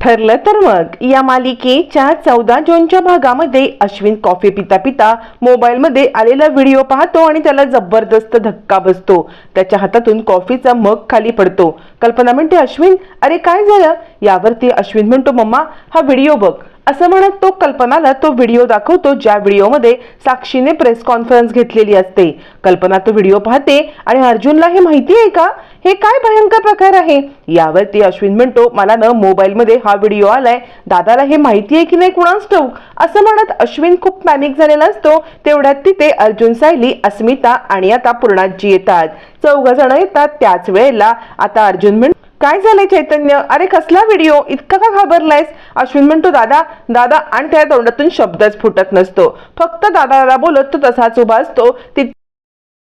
ठरलं तर मग. या मालिकेच्या चौदा जूनच्या भागामध्ये अश्विन कॉफी पिता पिता मोबाईलमध्ये आलेला व्हिडिओ पाहतो आणि त्याला जबरदस्त धक्का बसतो. त्याच्या हातातून कॉफीचा मग खाली पडतो. कल्पना म्हणते अश्विन अरे काय झालं? यावरती अश्विन म्हणतो मम्मा हा व्हिडिओ बघ. असं म्हणत तो कल्पनाला तो व्हिडिओ दाखवतो ज्या व्हिडिओमध्ये साक्षीने प्रेस कॉन्फरन्स घेतलेली असते. कल्पना तो व्हिडिओ पाहते आणि अर्जुनला हे माहिती आहे का? हे काय भयंकर प्रकार आहे? यावरती अश्विन म्हणतो मला ना मोबाईलमध्ये हा व्हिडिओ आलाय. दादाला हे माहिती आहे की नाही कुणाच ठाऊक? असं म्हणत अश्विन खूप पॅनिक झालेला असतो. तेवढ्यात तिथे अर्जुन सायली अस्मिता आणि आता पूर्णाजी येतात. चौघ जण येतात त्याच वेळेला. आता अर्जुन म्हण काय झालंय चैतन्य? अरे कसला व्हिडिओ इतका का घाबरलायस? अश्विन म्हणतो दादा दादा आणि त्या तोंडातून शब्दच फुटत नसतो. फक्त दादा दादा बोलत तो तसाच उभा असतो.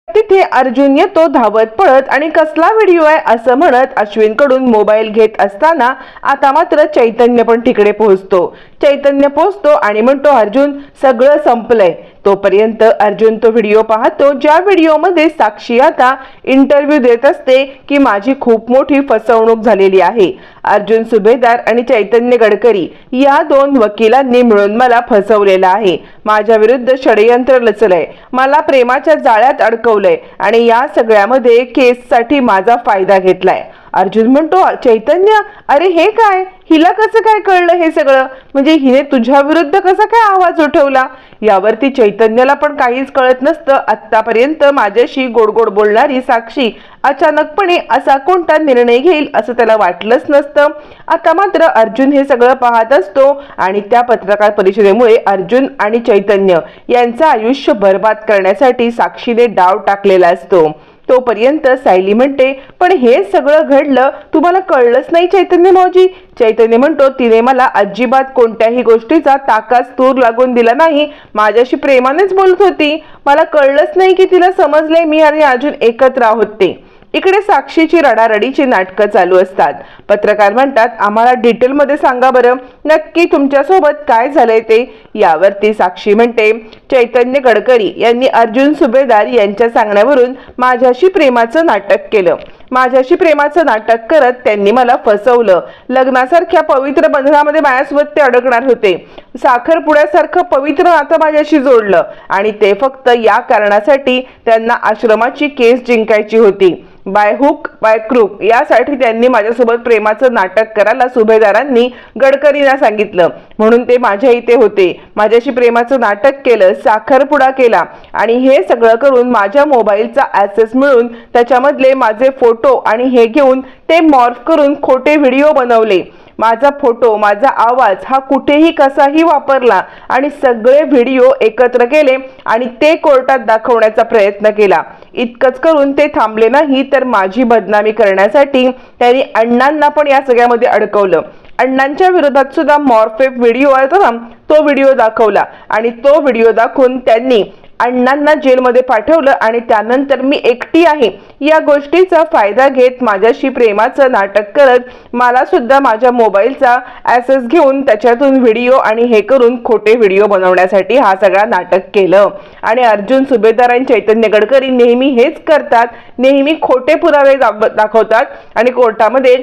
तिथे अर्जुन येतो धावत पळत आणि कसला व्हिडिओ आहे? असं म्हणत अश्विनकडून मोबाईल घेत असताना आता मात्र चैतन्य पण तिकडे पोहोचतो. चैतन्य पोहोचतो आणि म्हणतो अर्जुन सगळं संपलंय. तोपर्यंत अर्जुन तो व्हिडिओ पाहतो ज्या व्हिडिओमध्ये साक्षी आता इंटरव्ह्यू देत असते की माझी खूप मोठी फसवणूक झालेली आहे. अर्जुन सुभेदार आणि चैतन्य गडकरी या दोन वकिलांनी मिळून मला फसवलेलं आहे. माझ्या विरुद्ध षडयंत्र रचलंय. मला प्रेमाच्या जाळ्यात अडकवलंय आणि या सगळ्यामध्ये केससाठी माझा फायदा घेतलाय. अर्जुन म्हणतो चैतन्य अरे हे काय? हिला कसं काय कळलं हे सगळं? म्हणजे हिने तुझ्या विरुद्ध कसा काय आवाज उठवला? यावरती चैतन्याला पण काहीच कळत नसतं. आतापर्यंत माझ्याशी गोड गोड बोलणारी साक्षी अचानकपणे असा कोणता निर्णय घेईल असं त्याला वाटलंच नसतं. आता मात्र अर्जुन हे सगळं पाहत असतो आणि त्या पत्रकार परिषदेमुळे अर्जुन आणि चैतन्य यांचं आयुष्य बर्बाद करण्यासाठी साक्षीने डाव टाकलेला असतो. तोपर्यंत सायली म्हणते पण हे सगळं घडलं तुम्हाला कळलंच नाही चैतन्य भाऊजी चैतन्य म्हणतो तिने मला अजिबात कोणत्याही गोष्टीचा ताकास तूर लागून दिला नाही माझ्याशी प्रेमानेच बोलत होती. मला कळलंच नाही की तिला समजले मी आणि अजून एकत्र आहोत ते. इकडे साक्षीची रडारडीची नाटकं चालू असतात. पत्रकार म्हणतात आम्हाला डिटेलमध्ये सांगा बरं. नक्की तुमच्यासोबत काय झालंय ते? यावरती साक्षी म्हणते चैतन्य गडकरी यांनी अर्जुन सुभेदार यांच्या सांगण्यावरून माझ्याशी प्रेमाचं नाटक केलं. माझ्याशी प्रेमाचं नाटक करत त्यांनी मला फसवलं. लग्नासारख्या पवित्र बंधनामध्ये माझ्यासोबत ते अडकणार होते. साखरपुड्यासारखं पवित्र नातं माझ्याशी जोडलं आणि ते फक्त या कारणासाठी त्यांना आश्रमाची केस जिंकायची होती. बाय हुक बाय क्रूक यासाठी त्यांनी माझ्यासोबत प्रेमाचं नाटक करायला सुभेदारांनी गडकरींना सांगितलं. म्हणून ते माझ्या इथे होते. माझ्याशी प्रेमाचं नाटक केलं साखरपुडा केला. आणि हे सगळं करून माझ्या मोबाईलचा ॲसेस मिळून त्याच्यामधले माझे फोटो आणि हे घेऊन ते मॉर्फ करून खोटे व्हिडिओ बनवले. माझा फोटो माझा आवाज हा कुठेही कसाही वापरला आणि सगळे व्हिडिओ एकत्र केले आणि ते कोर्टात दाखवण्याचा प्रयत्न केला. इतकंच करून ते थांबले नाही तर माझी बदनामी करण्यासाठी त्यांनी अण्णांना पण या सगळ्यामध्ये अडकवलं. अण्णांच्या विरोधात सुद्धा मॉर्फेप व्हिडिओ आहे तो व्हिडिओ दाखवला. आणि तो व्हिडिओ दाखवून त्यांनी अण्णांना जेलमध्ये पाठवलं आणि त्यानंतर मी एकटी आहे. या गोष्टीचा फायदा घेत माझ्याशी प्रेमाचं नाटक करत मला सुद्धा माझ्या मोबाईलचा ॲसेस घेऊन त्याच्यातून व्हिडिओ आणि हे करून खोटे व्हिडिओ बनवण्यासाठी हा सगळा नाटक केलं. आणि अर्जुन सुभेदार आणि चैतन्य गडकरी नेहमी हेच करतात. नेहमी खोटे पुरावे दाब- दाखवतात आणि कोर्टामध्ये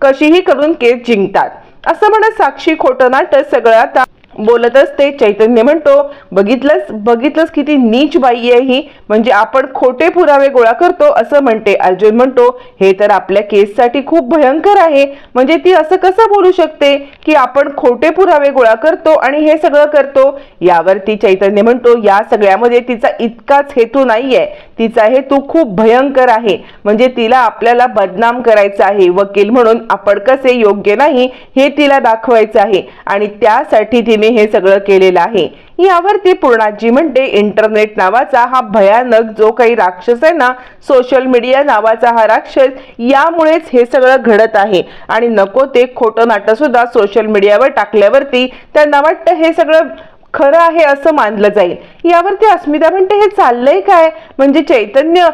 कशीही करून केस जिंकतात. असं म्हणत साक्षी खोटं नाटक सगळं आता बोलत असते चैतन्य म्हणतो बघितलंच बघितलंच किती नीच बाई आहे ही म्हणजे आपण खोटे पुरावे गोळा करतो असं म्हणते अर्जुन म्हणतो. हे तर आपल्या केससाठी खूप भयंकर आहे म्हणजे ती असं कसं बोलू शकते की आपण खोटे पुरावे गोळा करतो आणि हे सगळं करतो? यावरती चैतन्य म्हणतो या सगळ्यामध्ये तिचा इतकाच हेतू नाहीये. तिचा हेतू खूप भयंकर आहे म्हणजे तिला आपल्याला बदनाम करायचं आहे. वकील म्हणून आपण कसे योग्य नाही हे तिला दाखवायचं आहे. आणि त्यासाठी तिने हे सगळं केलेलं आहे. यावरती पूर्णाजी म्हणते इंटरनेट नावाचा हा भयानक जो काही राक्षस आहे ना सोशल मीडिया नावाचा हा राक्षस यामुळेच हे सगळं घडत आहे. आणि नको ते खोटं नाटक सुद्धा सोशल मीडियावर टाकल्यावरती त्यांना वाटतं हे सगळं खरं आहे असं मानलं जाईल. यावरती अस्मिता म्हणते हे चाललंय काय? म्हणजे चैतन्य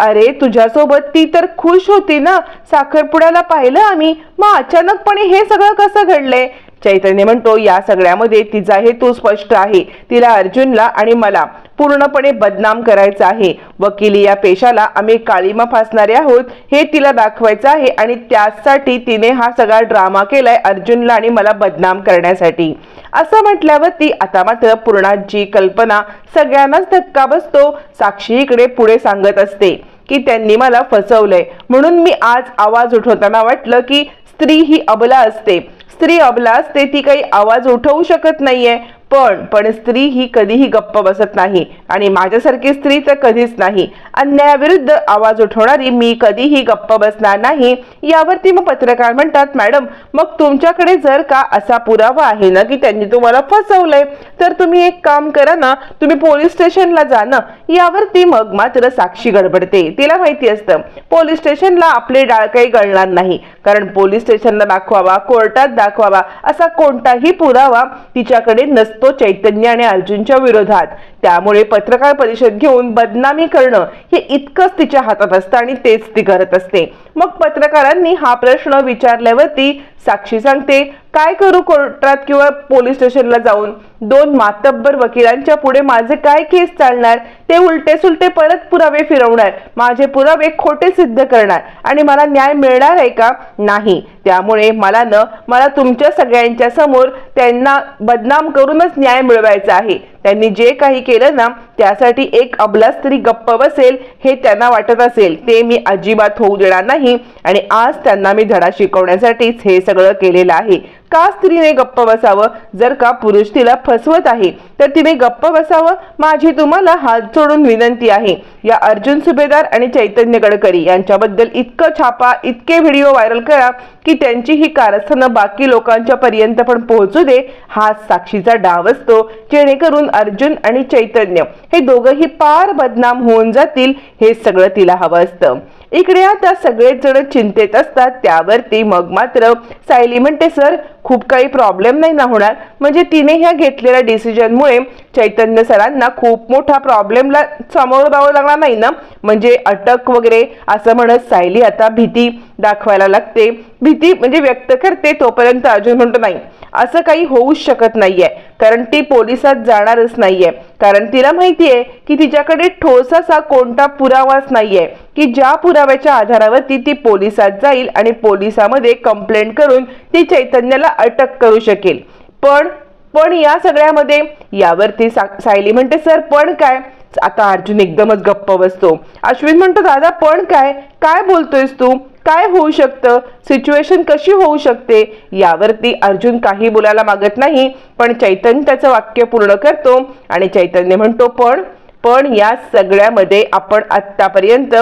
अरे तुझ्यासोबत ती तर खुश होती ना? साखरपुड्याला पाहिलं आम्ही. मग अचानकपणे हे सगळं कसं घडलंय? चैतन्य म्हणतो या सगळ्यामध्ये तिचा हेतू स्पष्ट आहे. तिला अर्जुनला आणि मला पूर्णपणे बदनाम करायचा आहे. वकिली या पेशाला आम्ही काळीमा फासणारे आहोत हे तिला दाखवायचं आहे आणि त्यासाठी तिने हा सगळा ड्रामा केलाय अर्जुनला आणि मला बदनाम करण्यासाठी. असं म्हटल्यावरती आता मात्र पूर्णाची कल्पना सगळ्यांनाच धक्का बसतो साक्षी इकडे पुढे सांगत असते की त्यांनी मला फसवलंय. म्हणून मी आज आवाज उठवताना वाटलं की स्त्री ही अबला असते. स्त्री अबला असते ती काही आवाज उठवू शकत नाहीये. पण पण स्त्री ही कधीही गप्प बसत नाही. आणि माझ्यासारखी स्त्री तर कधीच नाही. अन्यायाविरुद्ध आवाज उठवणारी मी कधीही गप्प बसणार नाही. यावरती मग पत्रकार म्हणतात मॅडम मग तुमच्याकडे जर का असा पुरावा आहे ना की त्यांनी तुम्हाला फसवलंय तर तुम्ही एक काम करा ना तुम्ही पोलीस स्टेशनला जा ना. यावरती मग मात्र साक्षी गडबडते. तिला माहिती असतं पोलीस स्टेशनला आपले डाळ काही गळणार नाही. कारण पोलीस स्टेशनला दाखवावा कोर्टात दाखवावा असा कोणताही पुरावा तिच्याकडे नसतो. चैतन्य आणि अर्जुनच्या विरोधात. त्यामुळे पत्रकार परिषद घेऊन बदनामी करणं हे इतकंच तिच्या हातात असतं आणि तेच ती करत असते. मग पत्रकारांनी हा प्रश्न विचारल्यावरती साक्षी सांगते काय करू कोर्टात किंवा पोलीस स्टेशनला जाऊन? दोन मातब्बर वकिलांच्या पुढे माझे काय केस चालणार? ते उलटे सुलटे परत पुरावे फिरवणार माझे पुरावे खोटे सिद्ध करणार आणि मला न्याय मिळणार आहे का? नाही. त्यामुळे मला न मला तुमच्या सगळ्यांच्या समोर त्यांना बदनाम करूनच न्याय मिळवायचा आहे. त्यांनी जे काही केलं ना त्यासाठी एक अबलास तरी गप्प बसेल हे त्यांना वाटत असेल. ते मी अजिबात होऊ देणार नाही आणि आज त्यांना मी धडा शिकवण्यासाठीच हे सगळं केलेलं आहे. का स्त्रीने गप्प बसावं? जर का पुरुष तिला फसवत आहे तर तिने गप्प बसावं? माझी तुम्हाला हात जोडून विनंती आहे. या अर्जुन सुभेदार आणि चैतन्य गडकरी यांच्याबद्दल इतकं छापा इतके व्हिडिओ व्हायरल करा की त्यांची ही कारस्थानं बाकी लोकांच्या पर्यंत पण पोहोचू दे हा साक्षीचा डाव असतो. जेणेकरून अर्जुन आणि चैतन्य हे दोघंही पार बदनाम होऊन जातील हे सगळं तिला हवं असतं. इकडे आता सगळेच जण चिंतेत असतात त्यावरती मग मात्र सायली म्हणते सर खूप काही प्रॉब्लेम नाही ना होणार. म्हणजे तिने ह्या घेतलेल्या डिसिजनमुळे चैतन्य सरांना खूप मोठा प्रॉब्लेमला सामोरं जावं लागणार नाही ना. म्हणजे अटक वगैरे असं म्हणत सायली आता भीती दाखवायला लागते. भीती म्हणजे व्यक्त करते तोपर्यंत अर्जुन म्हणतो नाही असं काही होऊच शकत नाहीये. कारण ती पोलिसात जाणारच नाहीये. कारण तिला माहितीये की तिच्याकडे ठोस असा कोणता पुरावाच नाहीये. की ज्या पुराव्याच्या आधारावरती ती पोलिसात जाईल आणि पोलिसामध्ये कंप्लेंट करून ती चैतन्याला अटक करू शकेल. पण पण या सगळ्यामध्ये? यावरती सा- सायली म्हणते सर पण काय? आता अर्जुन एकदमच गप्प बसतो. अश्विन म्हणतो दादा पण काय? काय बोलतोयस तू? काय होऊ शकतं? सिच्युएशन कशी होऊ शकते? यावरती अर्जुन काही बोलायला मागत नाही पण चैतन्य त्याचं वाक्य पूर्ण करतो आणि चैतन्य म्हणतो पण पण या सगळ्यामध्ये आपण आत्तापर्यंत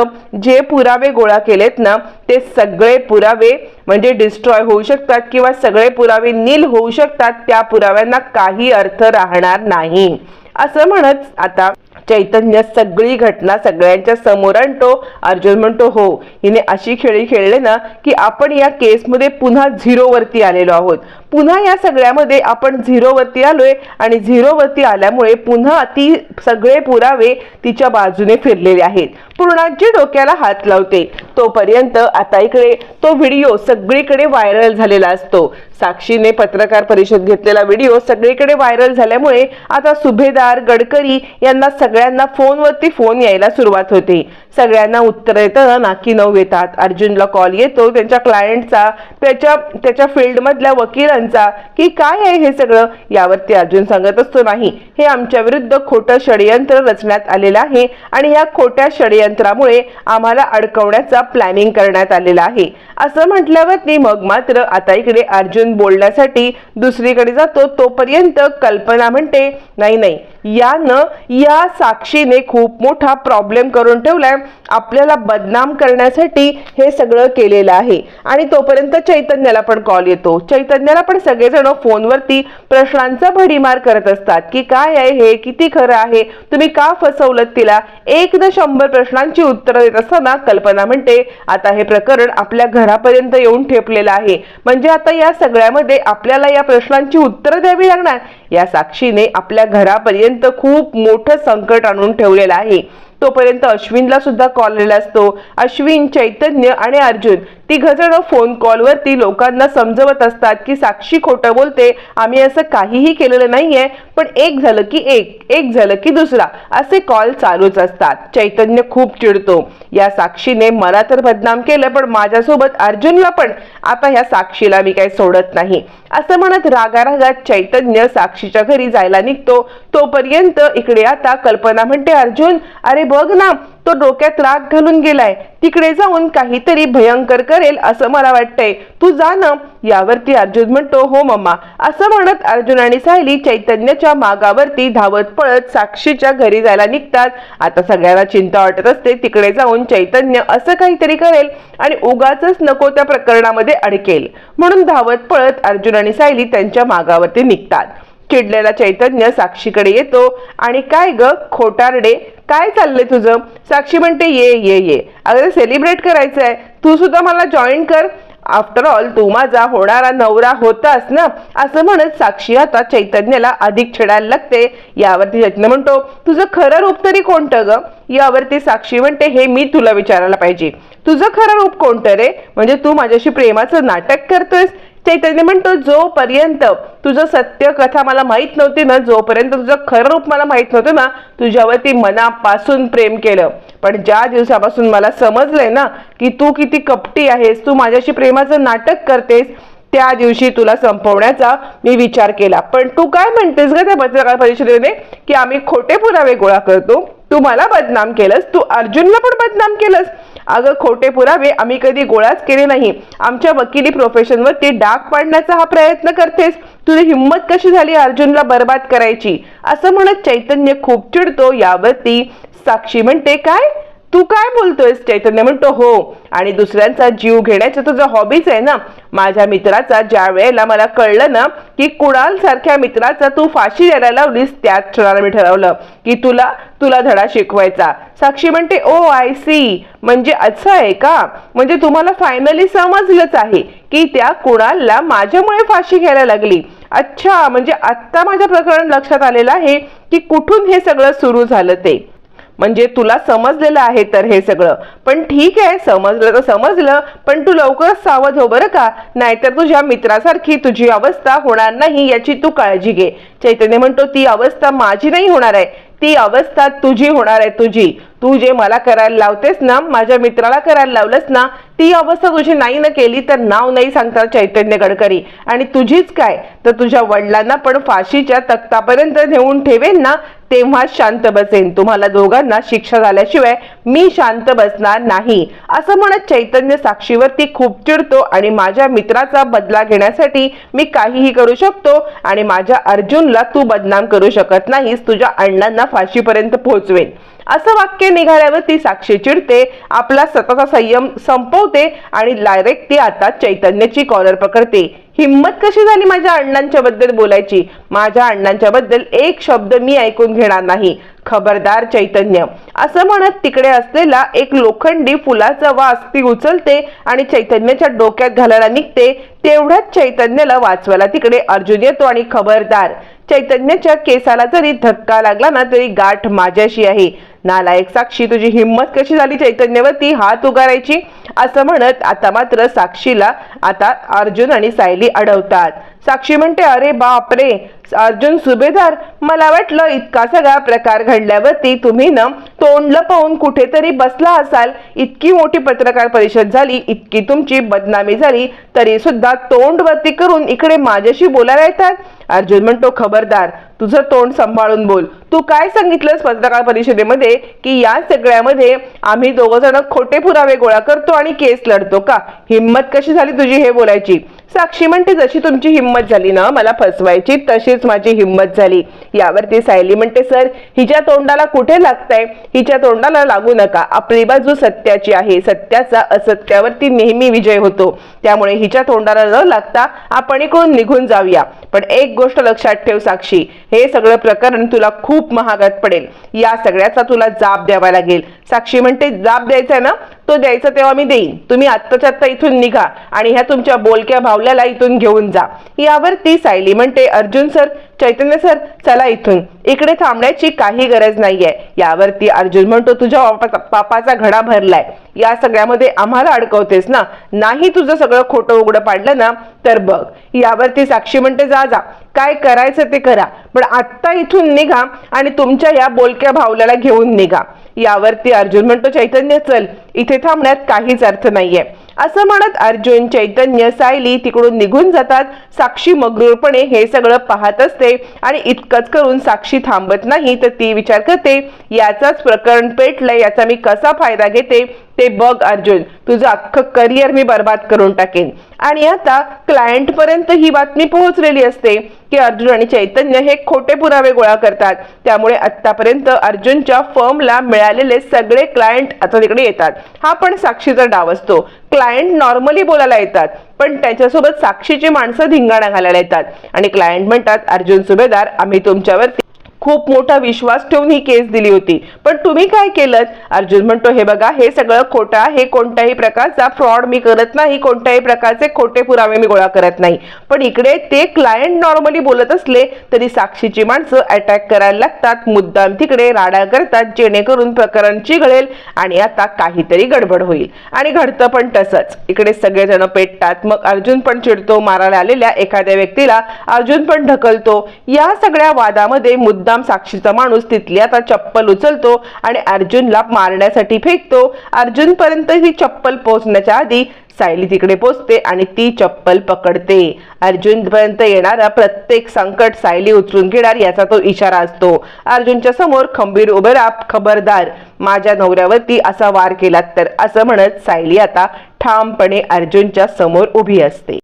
जे पुरावे गोळा केलेत ना ते सगळे पुरावे म्हणजे डिस्ट्रॉय होऊ शकतात किंवा सगळे पुरावे नील होऊ शकतात त्या पुराव्यांना काही अर्थ राहणार नाही. असं म्हणत आता चैतन्य सगळी घटना सगळ्यांच्या समोर आणतो. अर्जुन म्हणतो हो हिने अशी खेळी खेळले ना की आपण या केसमध्ये पुन्हा झिरोवरती आलेलो आहोत. पुन्हा या सगळ्यामध्ये आपण झिरोवरती आलोय आणि झिरोवरती आल्यामुळे पुन्हा ती सगळे पुरावे तिच्या बाजूने फिरलेले आहेत. पूर्णाजी डोक्याला हात लावते. तोपर्यंत आता इकडे तो व्हिडिओ सगळीकडे व्हायरल झालेला असतो. साक्षीने पत्रकार परिषद घेतलेला व्हिडिओ सगळीकडे व्हायरल झाल्यामुळे आता सुभेदार गडकरी यांना सगळ्यांना फोनवरती फोन यायला सुरुवात होते. सगळ्यांना उत्तर येताना नाकी नऊ येतात. अर्जुनला कॉल येतो त्यांच्या क्लायंटचा त्याच्या त्याच्या फील्डमधल्या वकिलांचा की काय आहे हे सगळं यावरती अर्जुन सांगत असतो नाही. हे आमच्या विरुद्ध खोटं षडयंत्र रचण्यात आलेलं आहे आणि या खोट्या षडयंत्रामुळे आम्हाला अडकवण्याचा प्लॅनिंग करण्यात आलेला आहे. असं म्हटल्यावरती मग मात्र आता इकडे अर्जुन बोलण्यासाठी दुसरीकडे जातो तोपर्यंत कल्पना म्हणते नाही नाही यानं या साक्षीने खूप मोठा प्रॉब्लेम करून ठेवलाय. आपल्याला बदनाम करण्यासाठी हे सगळं केलेलं आहे. आणि तोपर्यंत चैतन्याला पण कॉल येतो. चैतन्याला पण सगळेजण फोनवरती प्रश्नांचा भडीमार करत असतात की काय आहे हे? किती खरं आहे? तुम्ही का फसवलं तिला? एकदा शंभर प्रश्नांची उत्तरं देत असताना कल्पना म्हणते आता हे प्रकरण आपल्या घरापर्यंत येऊन ठेपलेलं आहे. म्हणजे आता या सगळ्या सोहळ्यामध्ये आपल्याला या प्रश्नांची उत्तरं द्यावी लागणार? या साक्षीने आपल्या घरापर्यंत खूप मोठं संकट आणून ठेवलेलं आहे. तोपर्यंत अश्विनला सुद्धा कॉल आलेला असतो. अश्विन चैतन्य आणि अर्जुन ती जण फोन कॉलवरती लोकांना समजवत असतात की साक्षी खोटं बोलते. आम्ही असं काहीही केलेलं नाहीये पण एक झालं की एक एक झालं की दुसरा असे कॉल चालूच असतात. चैतन्य खूप चिडतो. या साक्षीने मला तर बदनाम केलं पण माझ्यासोबत अर्जुनला पण. आता ह्या साक्षीला मी काही सोडत नाही. असं म्हणत रागारागात चैतन्य साक्षीच्या घरी जायला निघतो. तोपर्यंत इकडे आता कल्पना म्हणते अर्जुन अरे बघ ना तो डोक्यात राग घालून गेलाय. तिकडे जाऊन काहीतरी भयंकर करेल असं मला वाटतंय. तू जा ना यावरती अर्जुन म्हणतो हो मम्मा. असं म्हणत अर्जुन आणि सायली चैतन्याच्या मागावरती धावत पळत साक्षीच्या घरी जायला निघतात. आता सगळ्यांना चिंता वाटत असते तिकडे जाऊन चैतन्य असं काहीतरी करेल आणि उगाच नको त्या प्रकरणामध्ये अडकेल. म्हणून धावत पळत अर्जुन आणि सायली त्यांच्या मागावरती निघतात. चिडलेला चैतन्य साक्षीकडे येतो आणि काय ग खोटारडे काय चाललंय तुझं? साक्षी म्हणते ये ये ये. अगदी सेलिब्रेट करायचंय. तू सुद्धा मला जॉईन कर. आफ्टर ऑल तू माझा होणारा नवरा होतास ना? असं म्हणत साक्षी आता चैतन्याला अधिक छेडायला लागते. यावरती चैतन्य म्हणतो तुझं खरं रूप तरी कोणतं ग? यावरती साक्षी म्हणते हे मी तुला विचारायला पाहिजे. तुझं खरं रूप कोणतं रे? म्हणजे तू माझ्याशी प्रेमाचं नाटक करतोयस. चैतन्य म्हणतो जोपर्यंत तुझं सत्य कथा मला माहीत नव्हती ना जोपर्यंत तुझं खरं रूप मला माहीत नव्हतं ना तुझ्यावरती मनापासून प्रेम केलं. पण ज्या दिवसापासून मला समजलंय ना की तू किती कपटी आहेस तू माझ्याशी प्रेमाचं नाटक करतेस त्या दिवशी तुला संपवण्याचा मी विचार केला. पण तू काय म्हणतेस ग त्या पत्रकार परिषदेने की आम्ही खोटे पुरावे गोळा करतो? तू मला बदनाम केलंस? तू अर्जुनला पण बदनाम केलंस? अगं खोटे पुरावे आम्ही कधी गोळाच केले नाही. आमच्या वकिली प्रोफेशनवर ते डाग पाडण्याचा हा प्रयत्न करतेस. तुझी हिंमत कशी झाली अर्जुनला बर्बाद करायची? असं म्हणत चैतन्य खूप चिडतो. यावरती साक्षी म्हणते काय? तू काय बोलतोयस चैतन्य? म्हणतो हो. आणि दुसऱ्यांचा जीव घेण्याचं तुझं हॉबीच आहे ना? माझ्या मित्राचा ज्या वेळेला मला कळलं ना की कुणाल सारख्या मित्राचा तू फाशी द्यायला लावलीस त्याच क्षणाला मी ठरवलं की तुला तुला धडा शिकवायचा. साक्षी म्हणते ओ आय सी म्हणजे असं आहे का? म्हणजे तुम्हाला फायनली समजलंच आहे की त्या कुणालला माझ्यामुळे फाशी घ्यायला लागली. अच्छा म्हणजे आत्ता माझ्या प्रकरण लक्षात आलेलं आहे की कुठून हे सगळं सुरू झालं ते. म्हणजे तुला समजलेलं आहे तर हे सगळं. पण ठीक आहे समजलं तर समजलं पण तू लवकरच सावध हो बरं का? नाहीतर तुझ्या मित्रासारखी तुझी अवस्था होणार नाही याची तू काळजी घे. चैतन्य म्हणतो ती अवस्था माझी नाही होणार आहे. ती अवस्था तुझी होणार आहे तुझी. तू जे मला करायला लावतेस ना माझ्या मित्राला करायला लावलंस ना ती अवस्था तुझी नाही ना केली तर नाव नाही सांगतात चैतन्य गडकरी. आणि तुझीच काय? तर तुझ्या वडिलांना पण फाशीच्या तक्तापर्यंत नेऊन ठेवेन ना तेव्हा शांत बसेन. तुम्हाला दोघांना शिक्षा झाल्याशिवाय मी शांत बसणार नाही. असं म्हणत चैतन्य साक्षीवरती खूप चिडतो आणि माझ्या मित्राचा बदला घेण्यासाठी मी काहीही करू शकतो आणि माझ्या अर्जुनला तू बदनाम करू शकत नाहीस तुझ्या अण्णांना फाशीपर्यंत पोहोचवेन. असं वाक्य निघाल्यावर ती साक्षी चिडते आपला स्वतःचा संयम संपवते आणि डायरेक्ट ती आता चैतन्याची कॉलर पकडते. हिंमत कशी झाली माझ्या अण्णांच्या बद्दल बोलायची? माझ्या अण्णांच्या बद्दल एक शब्द मी ऐकून घेणार नाही. खबरदार चैतन्य. असं म्हणत तिकडे असलेला एक लोखंडी फुलाचा वास ती उचलते आणि चैतन्याच्या डोक्यात घालायला निघते. तेवढ्याच चैतन्याला वाचवायला तिकडे अर्जुन येतो आणि खबरदार. चैतन्याच्या केसाला जरी धक्का लागला ना तरी गाठ माझ्याशी आहे. नालायक साक्षी तुझी हिंमत कशी झाली चैतन्यवरती हात उगारायची? असं म्हणत आता मात्र साक्षीला आता अर्जुन आणि सायली अडवतात. साक्षी म्हणते अरे बापरे! अर्जुन सुभेदार मला वाटलं इतका सगळा प्रकार घडल्यावरती तुम्ही ना तोंड लपवून कुठेतरी बसला असाल. इतकी मोठी पत्रकार परिषद झाली इतकी तुमची बदनामी झाली तरी सुद्धा तोंड वरती करून इकडे माझ्याशी बोलायला येतात. अर्जुन म्हणतो खबरदार तुझं तोंड सांभाळून बोल. तू काय सांगितलंस पत्रकार परिषदेमध्ये की या सगळ्यामध्ये आम्ही दोघ जण खोटे पुरावे गोळा करतो आणि केस लढतो का? हिंमत कशी झाली तुझी हे बोलायची? साक्षी म्हणते जशी तुमची हिंमत झाली ना मला फसवायची तशी तशीच माझी हिंमत झाली. यावरती सायली म्हणते सर हिच्या तोंडाला कुठे लागतंय? हिच्या तोंडाला लागू नका. आपली बाजू सत्याची आहे. सत्याचा असत्यावरती नेहमी विजय होतो. त्यामुळे हिच्या तोंडाला न लागता आपण इकडून निघून जाऊया. पण एक गोष्ट लक्षात ठेव साक्षी. हे सगळं प्रकरण तुला खूप महागात पडेल. या सगळ्याचा तुला जाब द्यावा लागेल. साक्षी म्हणते जाब द्यायचा ना? तो द्यायचा तेव्हा मी देईन. तुम्ही आत्ताच्या आत्ता इथून निघा आणि ह्या तुमच्या बोलक्या भावल्याला इथून घेऊन जा. यावर ती सायली म्हणते अर्जुन सर चैतन्य सर चला इथून. इकडे थांबण्याची काही गरज नाहीये. यावरती अर्जुन म्हणतो तुझ्या पापाचा घडा भरलाय. या सगळ्यामध्ये आम्हाला अडकवतेस ना? नाही तुझं सगळं खोटं उघडं पाडलं ना तर बघ. यावरती साक्षी म्हणते जा जा. काय करायचं ते करा. पण आत्ता इथून निघा आणि तुमच्या या बोलक्या भावल्याला घेऊन निघा. यावरती अर्जुन म्हणतो चैतन्य चल. इथे थांबण्यात काहीच अर्थ नाहीये. असं म्हणत अर्जुन चैतन्य सायली तिकडून निघून जातात. साक्षी मग्रूरपणे हे सगळं पाहत असते आणि इतकंच करून साक्षी थांबत नाही तर ती विचार करते याचाच प्रकरण पेटलंय याचा मी कसा फायदा घेते? ते बघ अर्जुन. तुझं अख्खं करिअर मी बर्बाद करून टाकेन. आणि आता क्लायंट पर्यंत ही बातमी पोहोचलेली असते की अर्जुन आणि चैतन्य हे खोटे पुरावे गोळा करतात. त्यामुळे आतापर्यंत अर्जुनच्या फर्मला मिळालेले सगळे क्लायंट आता तिकडे येतात. हा पण साक्षीचा डाव असतो. क्लायंट नॉर्मली बोलायला येतात पण त्याच्यासोबत साक्षीची माणसं धिंगाणा घालायला येतात. आणि क्लायंट म्हणतात अर्जुन सुभेदार आम्ही तुमच्यावरती खूप मोठा विश्वास ठेवून ही केस दिली होती. पण तुम्ही काय केलं अर्जुन म्हणतो हे बघा हे सगळं खोटं आहे कोणत्याही प्रकारचा फ्रॉड मी करत नाही कोणत्याही प्रकारचे खोटे पुरावे मी गोळा करत नाही. पण इकडे ते क्लायंट नॉर्मली बोलत असले तरी साक्षीची माणसं अटॅक करायला लागतात मुद्दाम तिकडे राडा करतात जेणेकरून प्रकरण चिघळेल आणि आता काहीतरी गडबड होईल. आणि घडतं पण तसंच. इकडे सगळेजण पेटतात. मग अर्जुन पण चिडतो मारायला आलेल्या एखाद्या व्यक्तीला. अर्जुन पण ढकलतो. या सगळ्या वादामध्ये मुद्दाम साक्षीचा माणूस तिथली आता चप्पल उचलतो आणि अर्जुनला मारण्यासाठी फेकतो. अर्जुनपर्यंत ही चप्पल पोहोचण्याच्या आधी सायली तिकडे पोचते आणि ती चप्पल पकडते. अर्जुन पर्यंत येणारा प्रत्येक संकट सायली उचलून घेणार याचा तो इशारा असतो. अर्जुनच्या समोर खंबीर उभे राहा खबरदार माझ्या नवऱ्यावरती असा वार केलात तर असं म्हणत सायली आता ठामपणे अर्जुनच्या समोर उभी असते.